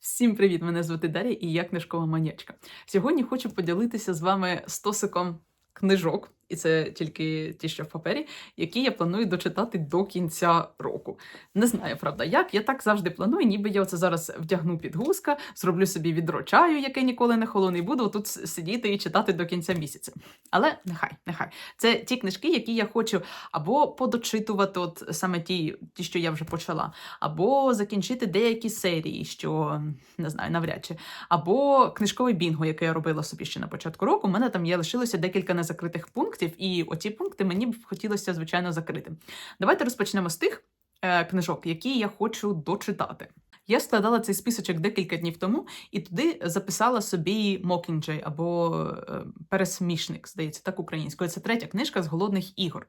Всім привіт! Мене звати Дар'я і я книжкова манячка. Сьогодні хочу поділитися з вами стосиком книжок, і це тільки ті, що в папері, які я планую дочитати до кінця року. Не знаю, правда, як. Я так завжди планую, ніби я оце зараз вдягну підгузка, зроблю собі відро чаю, яке ніколи не холоне, і буду тут сидіти і читати до кінця місяця. Але нехай, нехай. Це ті книжки, які я хочу або подочитувати, от саме ті, ті, що я вже почала, або закінчити деякі серії, що не знаю, навряд чи, або книжковий бінго, яке я робила собі ще на початку року. У мене там є лишилося декілька незакритих пунктів, і оці пункти мені б хотілося, звичайно, закрити. Давайте розпочнемо з тих е, книжок, які я хочу дочитати. Я складала цей списочок декілька днів тому і туди записала собі Mockingjay або е, Пересмішник, здається, так українською. Це третя книжка з голодних ігор.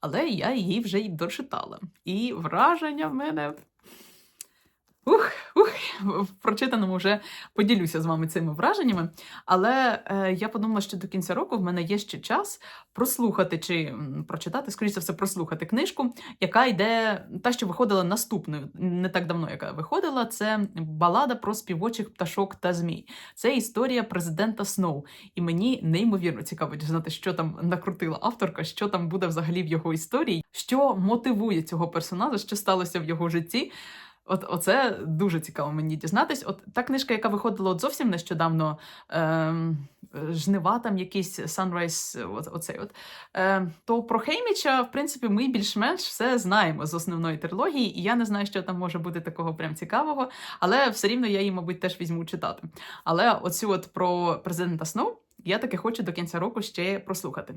Але я її вже й дочитала. І враження в мене. Ух, ух, в прочитаному вже поділюся з вами цими враженнями. Але е, я подумала, що до кінця року в мене є ще час прослухати чи м, прочитати, скоріше все, прослухати книжку, яка йде, та, що виходила наступною, не так давно, яка виходила. Це балада про співочих пташок та змій. Це історія президента Сноу. І мені неймовірно цікаво дізнати, що там накрутила авторка, що там буде взагалі в його історії, що мотивує цього персонажа, що сталося в його житті. От оце дуже цікаво мені дізнатись. От та книжка, яка виходила от зовсім нещодавно, ем, жнива, там якийсь Sunrise, от, оцей от. Ем, то про Хейміча, в принципі, ми більш-менш все знаємо з основної трилогії, і я не знаю, що там може бути такого прям цікавого, але все рівно я її, мабуть, теж візьму читати. Але оцю от про президента Сноу я таки хочу до кінця року ще прослухати.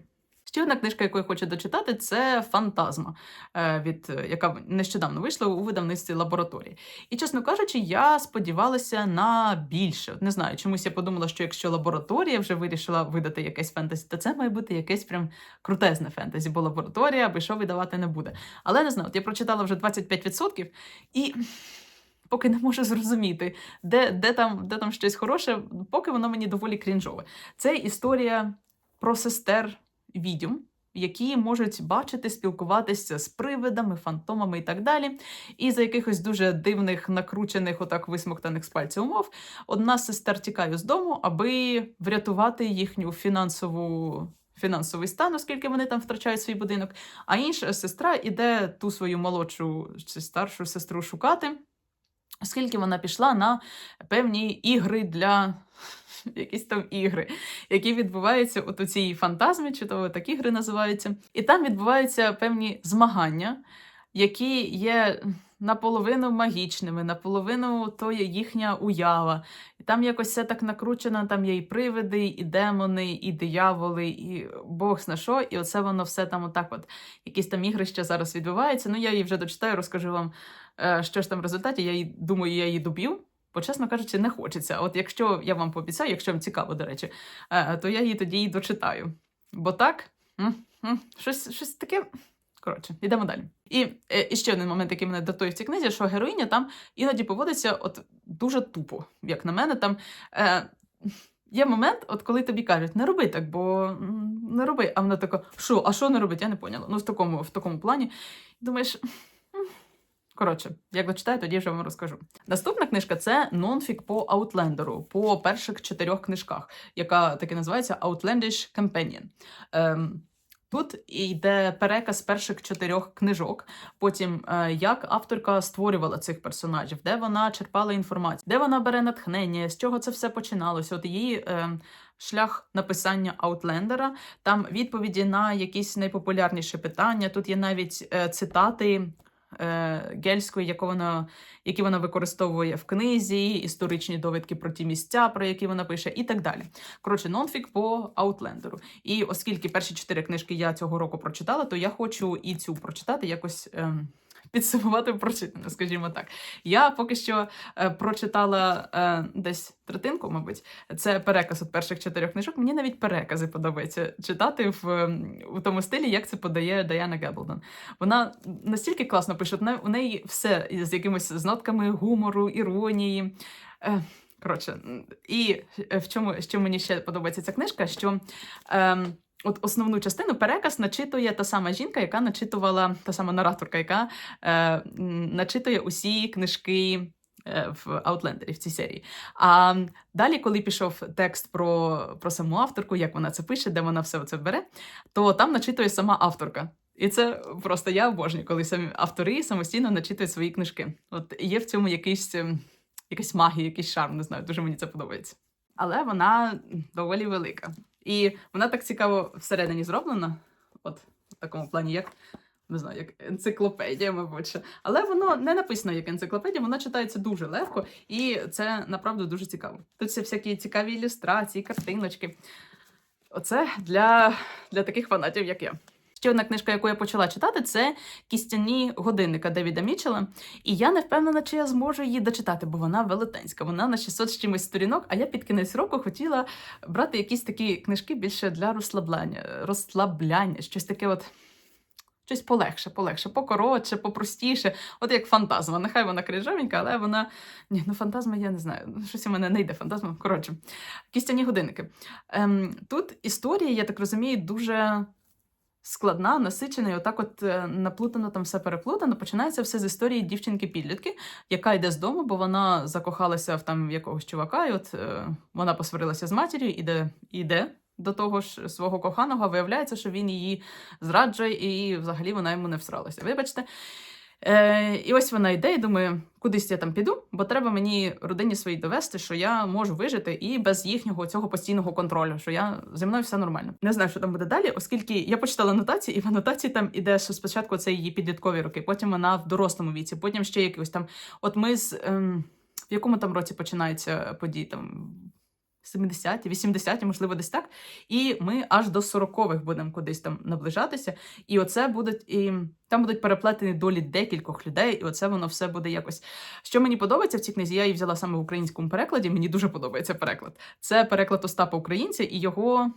Ще одна книжка, яку я хочу дочитати, це Фантазма, е, від яка нещодавно вийшла у видавництві лабораторії. І, чесно кажучи, я сподівалася на більше. Не знаю, чомусь я подумала, що якщо лабораторія вже вирішила видати якесь фентезі, то це має бути якесь прям крутезне фентезі, бо лабораторія аби що видавати не буде. Але не знаю, от я прочитала вже 25% і. Поки не можу зрозуміти, де, де, там, де там щось хороше, поки воно мені доволі крінжове. Це історія про сестер відьом, які можуть бачити, спілкуватися з привидами, фантомами і так далі. І за якихось дуже дивних, накручених, отак висмоктаних з пальців умов, одна з сестер тікає з дому, аби врятувати їхню фінансову. Фінансовий стан, оскільки вони там втрачають свій будинок, а інша сестра іде ту свою молодшу чи старшу сестру шукати, оскільки вона пішла на певні ігри для якісь там ігри, які відбуваються от у цій фантазмі, чи то так ігри називаються. І там відбуваються певні змагання, які є наполовину магічними, наполовину то є їхня уява. І там якось все так накручено, там є і привиди, і демони, і дияволи, і Бог зна що, і оце воно все там отак от. Якісь там ігрища зараз відбуваються. Ну, я її вже дочитаю, розкажу вам, е, що ж там в результаті. Я її думаю, я її доб'ю. Бо, чесно кажучи, не хочеться. От якщо я вам пообіцяю, якщо вам цікаво, до речі, е, то я її тоді і дочитаю. Бо так, щось, щось таке. Коротше, йдемо далі. І, е, і ще один момент, який мене датує в цій книзі, що героїня там іноді поводиться от дуже тупо, як на мене. Там е, є момент, от коли тобі кажуть, не роби так, бо не роби. А вона така, що, а що не робить? Я не поняла. Ну, в такому, в такому плані. Думаєш. Коротше, як дочитаю, тоді вже вам розкажу. Наступна книжка це нонфік по Аутлендеру, по перших чотирьох книжках, яка таки називається Outlandish Companion. Ем, Тут йде переказ перших чотирьох книжок, потім е, як авторка створювала цих персонажів, де вона черпала інформацію, де вона бере натхнення, з чого це все починалося. От її е, шлях написання Аутлендера, там відповіді на якісь найпопулярніші питання. Тут є навіть е, цитати гельської, яку вона, які вона використовує в книзі, історичні довідки про ті місця, про які вона пише, і так далі. Коротше, нонфік по Аутлендеру. І оскільки перші чотири книжки я цього року прочитала, то я хочу і цю прочитати якось. Ем, Підсумувати прочитане, скажімо так. Я поки що е, прочитала е, десь третинку, мабуть. Це переказ від перших чотирьох книжок. Мені навіть перекази подобається читати в, у тому стилі, як це подає Даяна Геблдон. Вона настільки класно пише, у неї все з якимись з нотками гумору, іронії. Е, коротше, і е, в чому, що мені ще подобається ця книжка, що. Ем, От основну частину переказ начитує та сама жінка, яка начитувала, та сама нараторка, яка е, начитує усі книжки е, в Outlander, в цій серії. А далі, коли пішов текст про, про саму авторку, як вона це пише, де вона все це бере, то там начитує сама авторка. І це просто я обожнюю, коли самі автори самостійно начитують свої книжки. От є в цьому якийсь, ем, якась магія, якийсь шарм, не знаю, дуже мені це подобається. Але вона доволі велика. І вона так цікаво всередині зроблена, от в такому плані, як не знаю, як енциклопедія, мабуть. Але воно не написано як енциклопедія, воно читається дуже легко, і це направду дуже цікаво. Тут все всякі цікаві ілюстрації, картиночки. Оце для, для таких фанатів, як я. Ще одна книжка, яку я почала читати, це кістяні годинника Девіда Мічела. І я не впевнена, чи я зможу її дочитати, бо вона велетенська. Вона на 600 з чимось сторінок, а я під кінець року хотіла брати якісь такі книжки більше для розслабляння, розслабляння, щось таке от. Щось полегше, полегше, покоротше, попростіше. От як фантазма. Нехай вона крижовенька, але вона. Ні, ну фантазма я не знаю. Ну, Щось у мене не йде фантазма. Коротше, кістяні годинники. Ем, тут історія, я так розумію, дуже складна, насичена, і отак от е, наплутано там все переплутано. Починається все з історії дівчинки-підлітки, яка йде з дому, бо вона закохалася в там якогось чувака, і от е, вона посварилася з матір'ю, іде, іде до того ж свого коханого, виявляється, що він її зраджує, і взагалі вона йому не всралася. Вибачте. Е, і ось вона йде і думає, кудись я там піду, бо треба мені родині своїй довести, що я можу вижити і без їхнього цього постійного контролю, що я зі мною все нормально. Не знаю, що там буде далі, оскільки я почитала нотації, і в анотації там іде, що спочатку це її підліткові роки, потім вона в дорослому віці, потім ще якось там. От ми з ем, в якому там році починаються події там. 70-ті, 80-ті, можливо, десь так. І ми аж до 40-х будемо кудись там наближатися. І оце будуть і там будуть переплетені долі декількох людей, і оце воно все буде якось. Що мені подобається в цій книзі, я її взяла саме в українському перекладі. Мені дуже подобається переклад. Це переклад Остапа Українця і його.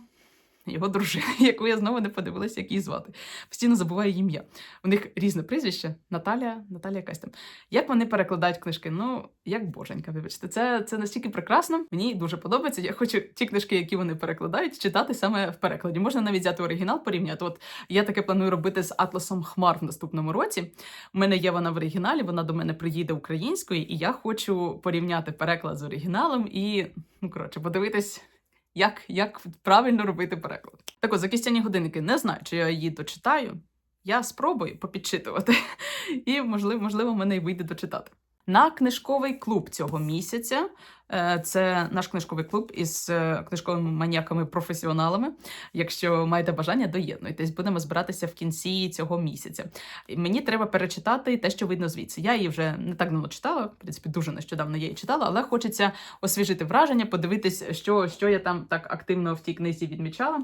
Його дружина, яку я знову не подивилася, як її звати. Постійно забуваю її ім'я. У них різне прізвище Наталія, Наталія якась там. Як вони перекладають книжки? Ну, як боженька, вибачте. Це, це настільки прекрасно. Мені дуже подобається. Я хочу ті книжки, які вони перекладають, читати саме в перекладі. Можна навіть взяти оригінал порівняти. От я таке планую робити з Атласом Хмар в наступному році. У мене є вона в оригіналі, вона до мене приїде українською, і я хочу порівняти переклад з оригіналом і, ну коротше, подивитись. Як, як правильно робити переклад? Так от, за кістяні годинники не знаю, чи я її дочитаю. Я спробую попідчитувати, і можливо, можливо, мене й вийде дочитати. На книжковий клуб цього місяця. Е, Це наш книжковий клуб із е, книжковими маніяками-професіоналами. Якщо маєте бажання, доєднуйтесь. Будемо збиратися в кінці цього місяця. Мені треба перечитати те, що видно звідси. Я її вже не так давно читала. В принципі, дуже нещодавно я її читала, але хочеться освіжити враження, подивитись, що, що я там так активно в тій книзі відмічала.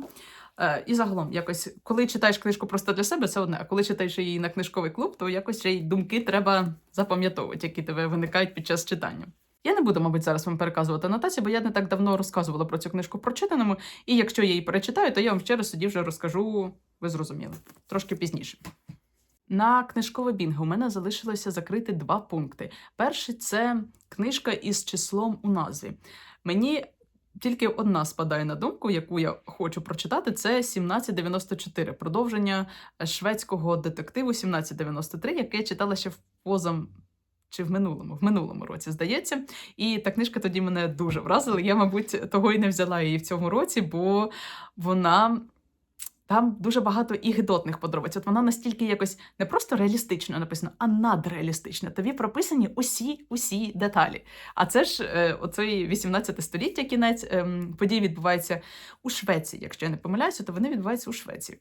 Е, І загалом, якось, коли читаєш книжку просто для себе, це одне. А коли читаєш її на книжковий клуб, то якось ще й думки треба запам'ятовувати, які тебе виникають під час читання. Я не буду, мабуть, зараз вам переказувати анотації, бо я не так давно розказувала про цю книжку прочитаному. І якщо я її перечитаю, то я вам ще раз тоді вже розкажу, ви зрозуміли, трошки пізніше. На книжкове бінго у мене залишилося закрити два пункти. Перший це книжка із числом у назві. Мені тільки одна спадає на думку, яку я хочу прочитати, це 1794, продовження шведського детективу 1793, яке я читала ще в позам. Чи в минулому, в минулому році, здається. І та книжка тоді мене дуже вразила. Я, мабуть, того і не взяла її в цьому році, бо вона там дуже багато і гидотних подробиць. От вона настільки якось не просто реалістично написана, а надреалістично. Тобі прописані усі усі деталі. А це ж е, оцей 18 століття кінець ем, події відбуваються у Швеції. Якщо я не помиляюся, то вони відбуваються у Швеції.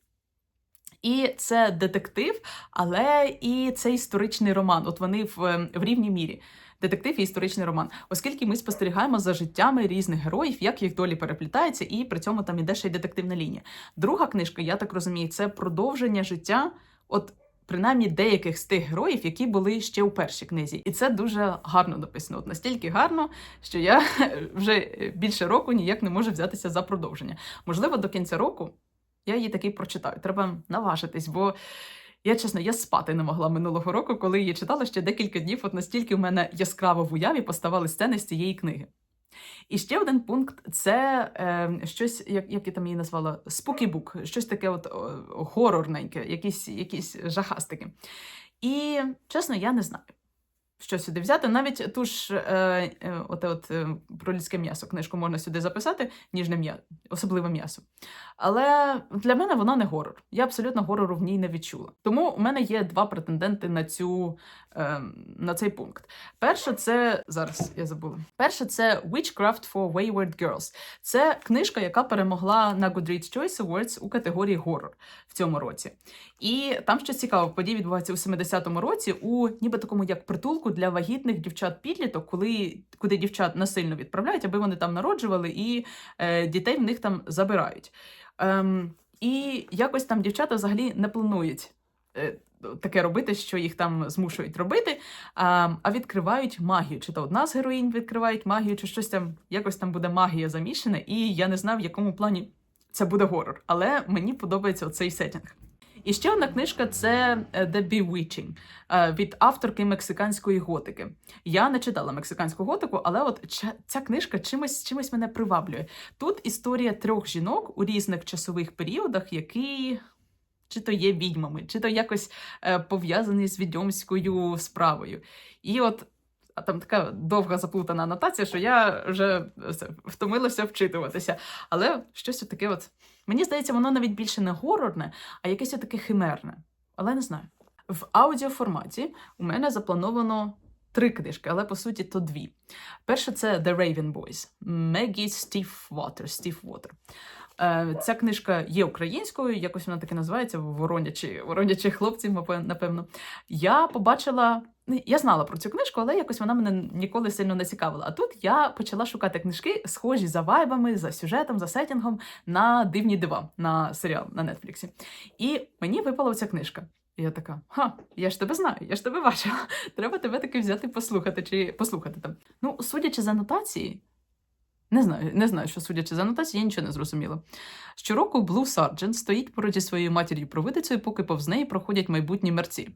І це детектив, але і це історичний роман. От вони в, ем, в рівній мірі. Детектив і історичний роман, оскільки ми спостерігаємо за життями різних героїв, як їх долі переплітаються, і при цьому там іде ще й детективна лінія. Друга книжка, я так розумію, це продовження життя, от принаймні деяких з тих героїв, які були ще у першій книзі. І це дуже гарно написано. От настільки гарно, що я вже більше року ніяк не можу взятися за продовження. Можливо, до кінця року я її таки прочитаю. Треба наважитись, бо. Я чесно, я спати не могла минулого року, коли її читала ще декілька днів. От настільки в мене яскраво в уяві поставали сцени з цієї книги. І ще один пункт це е, щось, як, як я там її назвала, спокібук, щось таке от о, якісь, якісь жахастики. І чесно, я не знаю. Що сюди взяти. Навіть ту ж е, е, оте от, е, про людське м'ясо книжку можна сюди записати, ніжне м'ясо, особливе м'ясо. Але для мене вона не горор. Я абсолютно горору в ній не відчула. Тому у мене є два претенденти на цю е, на цей пункт. Перше, це зараз я забула. Перше, це Witchcraft for Wayward Girls. Це книжка, яка перемогла на Goodreads Choice Awards у категорії горор в цьому році. І там щось цікаво, події відбуваються у 70-му році у ніби такому як притулку для вагітних дівчат-підліток, коли куди дівчат насильно відправляють, аби вони там народжували, і е, дітей в них там забирають. Ем, і якось там дівчата взагалі не планують. е, Таке робити, що їх там змушують робити, а, а відкривають магію. Чи то одна з героїнь відкривають магію, чи щось там якось там буде магія замішана, і я не знав, в якому плані це буде горор. Але мені подобається оцей сетінг. І ще одна книжка це е, The Bewitching е, від авторки мексиканської готики. Я не читала мексиканську готику, але от ця книжка чимось чимось мене приваблює. Тут історія трьох жінок у різних часових періодах, які чи то є відьмами, чи то якось е, пов'язані з відьомською справою. І от. Там така довга заплутана анотація, що я вже все, втомилася вчитуватися. Але щось таке, от мені здається, воно навіть більше не горорне, а якесь таке химерне. Але не знаю. В аудіоформаті у мене заплановано три книжки, але по суті то дві. Перша це The Raven Boys Мегі Стів Вотер. Стів Вотер. Е, Ця книжка є українською, якось вона таки називається Воронячі, Воронячі хлопці, напевно. Я побачила. ну, Я знала про цю книжку, але якось вона мене ніколи сильно не цікавила. А тут я почала шукати книжки, схожі за вайбами, за сюжетом, за сетінгом на дивні дива на серіал на Нетфліксі. І мені випала ця книжка. І я така: ха, я ж тебе знаю, я ж тебе бачила. Треба тебе таки взяти послухати чи послухати там. Ну, судячи з анотації, не знаю, не знаю, що судячи з анотації, я нічого не зрозуміла. Щороку Блу Сарджент стоїть поруч зі своєю матір'ю провидицею, поки повз неї проходять майбутні мерці.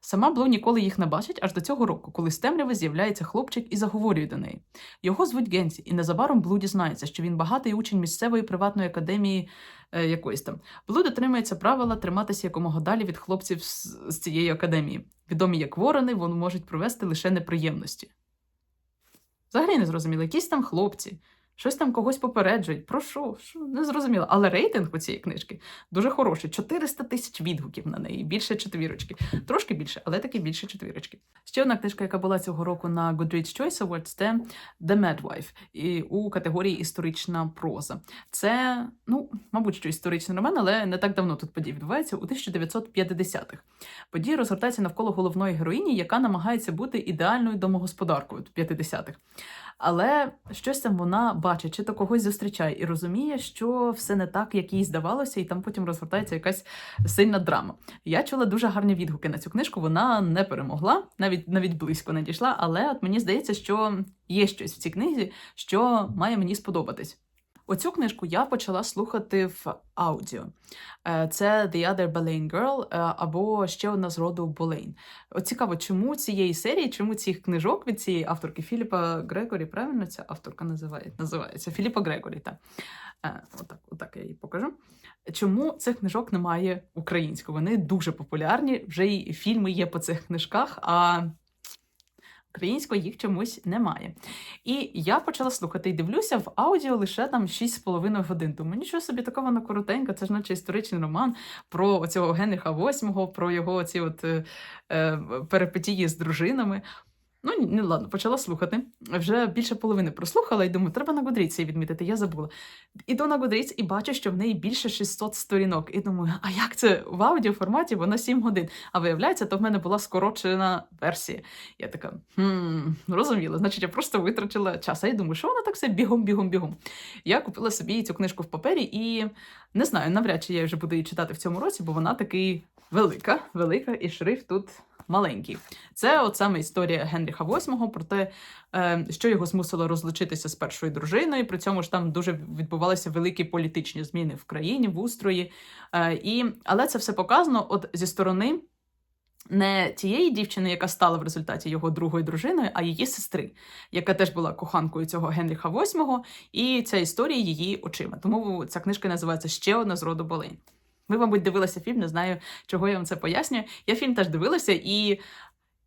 Сама Блу ніколи їх не бачить аж до цього року, коли з темряви з'являється хлопчик і заговорює до неї. Його звуть Генсі, і незабаром Блу дізнається, що він багатий учень місцевої приватної академії е, якоїсь там. Блу дотримується правила триматися якомога далі від хлопців з, з цієї академії. Відомі як ворони, вони можуть привести лише неприємності. Взагалі не зрозуміло, якісь там хлопці, щось там когось попереджують. Про що? що? Не зрозуміло. Але рейтинг у цієї книжки дуже хороший. 400 тисяч відгуків на неї, більше четвірочки. Трошки більше, але таки більше четвірочки. Ще одна книжка, яка була цього року на Goodreads Choice Awards, це The Madwife і у категорії історична проза. Це, ну, мабуть, що історичний роман, але не так давно тут події відбуваються у 1950-х. Події розгортаються навколо головної героїні, яка намагається бути ідеальною домогосподаркою в 50-х. Але щось там вона бачить, чи то когось зустрічає і розуміє, що все не так, як їй здавалося, і там потім розгортається якась сильна драма. Я чула дуже гарні відгуки на цю книжку. Вона не перемогла, навіть навіть близько не дійшла. Але от мені здається, що є щось в цій книзі, що має мені сподобатись. Оцю книжку я почала слухати в аудіо. Е, Це The Other Boleyn Girl е, або ще одна з роду Boleyn. От цікаво, чому цієї серії, чому цих книжок від цієї авторки Філіпа Грегорі, правильно ця авторка називає, називається Філіпа Грегорі, так. Е, Отак, отак я їй покажу. Чому цих книжок немає українською? Вони дуже популярні, вже й фільми є по цих книжках, а української їх чомусь немає. І я почала слухати і дивлюся в аудіо лише там 6,5 годин. Думаю, нічого собі такого на коротенько, це ж наче історичний роман про цього Генріха VIII, про його ці от е, е, перипетії з дружинами. Ну, ні, ладно, почала слухати. Вже більше половини прослухала і думаю, треба на її відмітити, я забула. Іду на Goodreads і бачу, що в неї більше 600 сторінок. І думаю, а як це в аудіоформаті, вона 7 годин. А виявляється, то в мене була скорочена версія. Я така, хм, розуміла, значить, я просто витратила час. А я думаю, що вона так все бігом, бігом, бігом. Я купила собі цю книжку в папері і не знаю, навряд чи я вже буду її читати в цьому році, бо вона таки велика, велика, і шрифт тут маленький. Це от саме історія Генріха VIII про те, е, що його змусило розлучитися з першою дружиною. При цьому ж там дуже відбувалися великі політичні зміни в країні, в устрої. Е, і, але це все показано от зі сторони. Не тієї дівчини, яка стала в результаті його другою дружиною, а її сестри, яка теж була коханкою цього Генріха VIII, і ця історія її очима. Тому ця книжка називається Ще одна з роду Болейн. Ви, мабуть, дивилися фільм, не знаю, чого я вам це пояснюю. Я фільм теж дивилася, і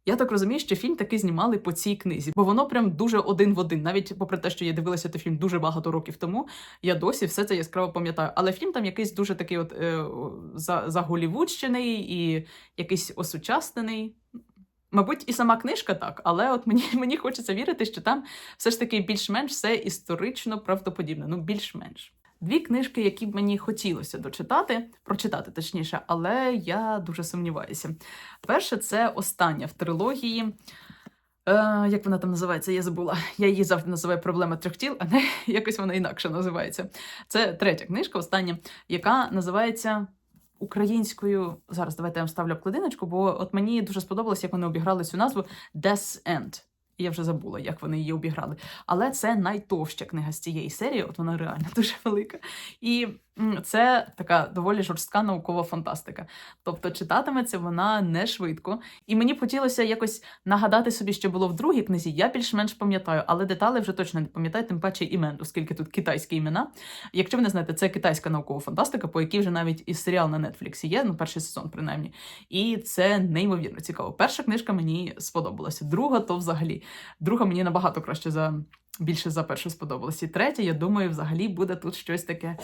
Я так розумію, що фільм таки знімали по цій книзі, бо воно прям дуже один в один. Навіть попри те, що я дивилася той фільм дуже багато років тому, я досі все це яскраво пам'ятаю. Але фільм там якийсь дуже такий, от е, за, заголівудщений і якийсь осучаснений. Мабуть, і сама книжка так, але от мені, мені хочеться вірити, що там все ж таки більш-менш все історично правдоподібне. Ну, більш-менш. Дві книжки, які б мені хотілося дочитати, прочитати точніше, але я дуже сумніваюся. Перше, це остання в трилогії. Е, як вона там називається? Я забула. Я її завжди називаю проблема трьох тіл, а не якось вона інакше називається. Це третя книжка, остання, яка називається українською. Зараз давайте я вам ставлю обкладиночку, бо от мені дуже сподобалось, як вони обіграли цю назву Death End. Я вже забула, як вони її обіграли. Але це найтовща книга з цієї серії, от вона реально дуже велика. І це така доволі жорстка наукова фантастика. Тобто читатиметься вона не швидко. І мені хотілося якось нагадати собі, що було в другій книзі. Я більш-менш пам'ятаю, але деталі вже точно не пам'ятаю, тим паче імен, оскільки тут китайські імена. Якщо ви не знаєте, це китайська наукова фантастика, по якій вже навіть і серіал на Нетфліксі є, ну перший сезон, принаймні. І це неймовірно цікаво. Перша книжка мені сподобалася. Друга то взагалі. Друга мені набагато краще за більше за першу сподобалась. І третя, я думаю, взагалі буде тут щось таке.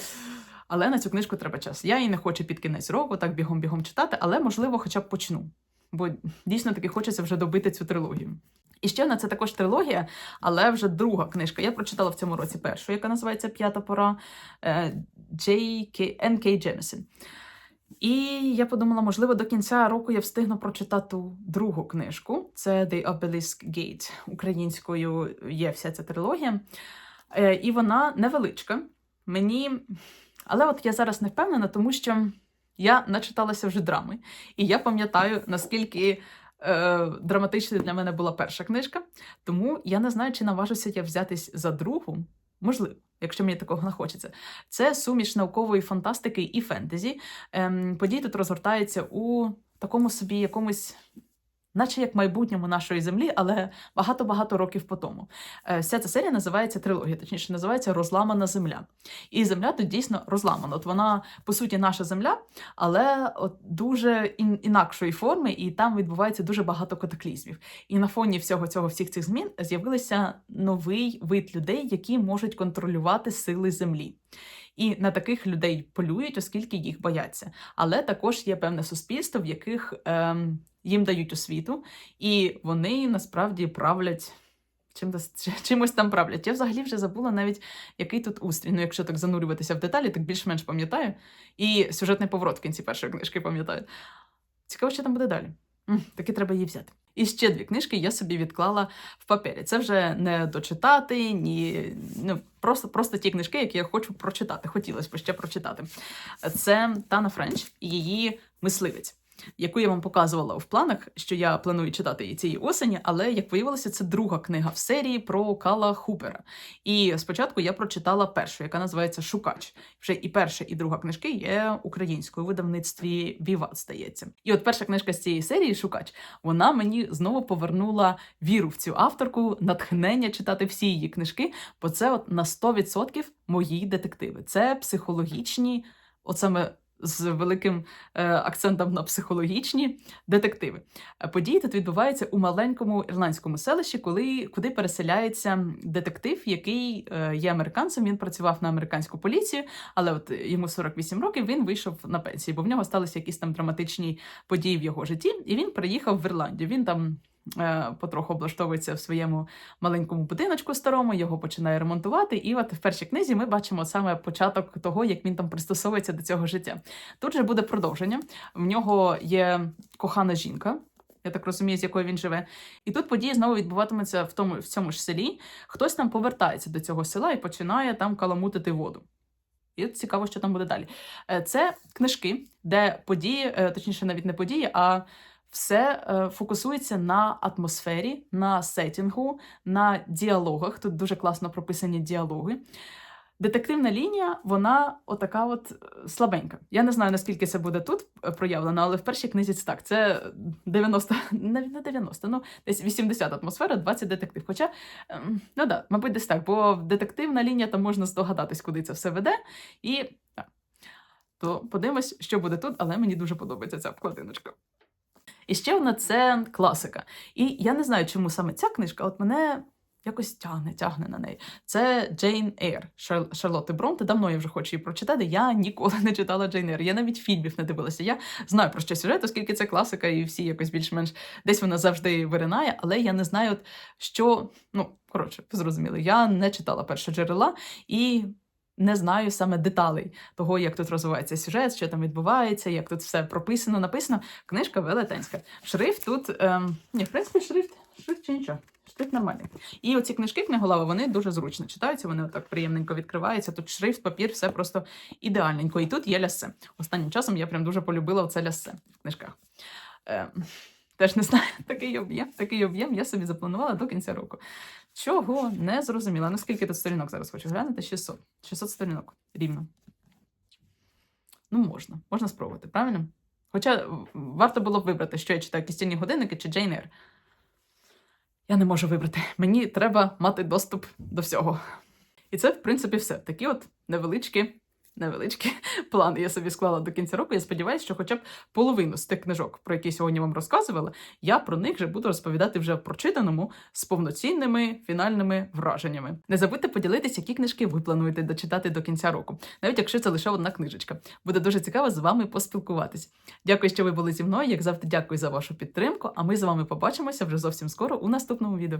Але на цю книжку треба час. Я її не хочу під кінець року, так бігом-бігом читати, але можливо, хоча б почну. Бо дійсно таки хочеться вже добити цю трилогію. І ще одна це також трилогія, але вже друга книжка. Я прочитала в цьому році першу, яка називається П'ята пора Джей Н. Кей. І я подумала, можливо, до кінця року я встигну прочитати другу книжку. Це The Obelisk Gate. Українською є вся ця трилогія. Е, І вона невеличка. Мені. Але от я зараз не впевнена, тому що я начиталася вже драми. І я пам'ятаю, наскільки е, драматичною для мене була перша книжка. Тому я не знаю, чи наважуся я взятись за другу. Можливо, якщо мені такого не хочеться. Це суміш наукової фантастики і фентезі. Ем, події тут розгортаються у такому собі якомусь. Наче як майбутньому нашої землі, але багато-багато років по тому. Е, Вся ця серія називається трилогія, точніше, називається Розламана земля. І земля тут дійсно розламана. От вона, по суті, наша земля, але от дуже інакшої форми, і там відбувається дуже багато катаклізмів. І на фоні всього цього, всіх цих змін з'явився новий вид людей, які можуть контролювати сили землі. І на таких людей полюють, оскільки їх бояться. Але також є певне суспільство, в яких ем, їм дають освіту, і вони насправді правлять. Чим, чимось там правлять. Я взагалі вже забула навіть, який тут устрій. Ну, якщо так занурюватися в деталі, так більш-менш пам'ятаю. І сюжетний поворот в кінці першої книжки пам'ятаю. Цікаво, що там буде далі. М, Таки треба її взяти. І ще дві книжки я собі відклала в папері. Це вже не дочитати, ні ну, просто, просто ті книжки, які я хочу прочитати. Хотілося б ще прочитати. Це Тана Френч і її мисливець. Яку я вам показувала в планах, що я планую читати її цієї осені, але як виявилося, це друга книга в серії про Кала Хупера. І спочатку я прочитала першу, яка називається Шукач. Вже і перша, і друга книжки є українською видавництві Віват, здається. І от перша книжка з цієї серії Шукач, вона мені знову повернула віру в цю авторку, натхнення читати всі її книжки, бо це от на 100% мої детективи. Це психологічні, от саме з великим е, акцентом на психологічні детективи. Події тут відбуваються у маленькому ірландському селищі, коли куди переселяється детектив, який е, є американцем. Він працював на американську поліцію, але от йому 48 років він вийшов на пенсію, бо в нього сталися якісь там драматичні події в його житті, і він приїхав в Ірландію. Він там. Е, Потроху облаштовується в своєму маленькому будиночку старому, його починає ремонтувати. І от в першій книзі ми бачимо саме початок того, як він там пристосовується до цього життя. Тут же буде продовження. В нього є кохана жінка. Я так розумію, з якою він живе. І тут події знову відбуватимуться в тому в цьому ж селі. Хтось там повертається до цього села і починає там каламутити воду. І цікаво, що там буде далі. Е, Це книжки, де події, е, точніше, навіть не події, а все е, фокусується на атмосфері, на сетінгу, на діалогах. Тут дуже класно прописані діалоги. Детективна лінія, вона отака от е, слабенька. Я не знаю, наскільки це буде тут е, проявлено, але в першій книзі так. Це 90, навіть не 90, ну десь 80 атмосфера, 20 детектив. Хоча, ем, ну да, мабуть, десь так, бо детективна лінія, там можна здогадатись, куди це все веде. І так. То подивимось, що буде тут, але мені дуже подобається ця обкладиночка. І ще одна це класика. І я не знаю, чому саме ця книжка, от мене якось тягне, тягне на неї. Це Джейн Ейр Шар... Шарлотти Бронте. Давно я вже хочу її прочитати. Я ніколи не читала Джейн Ейр. Я навіть фільмів не дивилася. Я знаю про що сюжет, оскільки це класика, і всі якось більш-менш десь вона завжди виринає, але я не знаю, що. Ну, коротше, ви зрозуміли, я не читала перші джерела і. Не знаю саме деталей того, як тут розвивається сюжет, що там відбувається, як тут все прописано, написано. Книжка велетенська. Шрифт тут. Ем, ні, в принципі, шрифт, шрифт чи нічого. Шрифт нормальний. І оці книжки книголави, вони дуже зручно читаються, вони отак приємненько відкриваються. Тут шрифт, папір, все просто ідеальненько. І тут є лясе. Останнім часом я прям дуже полюбила оце лясе в книжках. Ем, теж не знаю, такий об'єм, такий об'єм я собі запланувала до кінця року. Чого не зрозуміла. Ну скільки тут сторінок зараз хочу глянути? 600. 600 сторінок рівно. Ну, можна, можна спробувати, правильно? Хоча варто було б вибрати, що я читаю кістяні годинники чи Джейн Ейр. Я не можу вибрати. Мені треба мати доступ до всього. І це, в принципі, все. Такі от невеличкі, невеличкі плани я собі склала до кінця року. Я сподіваюся, що хоча б половину з тих книжок, про які сьогодні вам розказувала, я про них вже буду розповідати вже в прочитаному з повноцінними фінальними враженнями. Не забудьте поділитися, які книжки ви плануєте дочитати до кінця року, навіть якщо це лише одна книжечка. Буде дуже цікаво з вами поспілкуватись. Дякую, що ви були зі мною. Як завжди, дякую за вашу підтримку. А ми з вами побачимося вже зовсім скоро у наступному відео.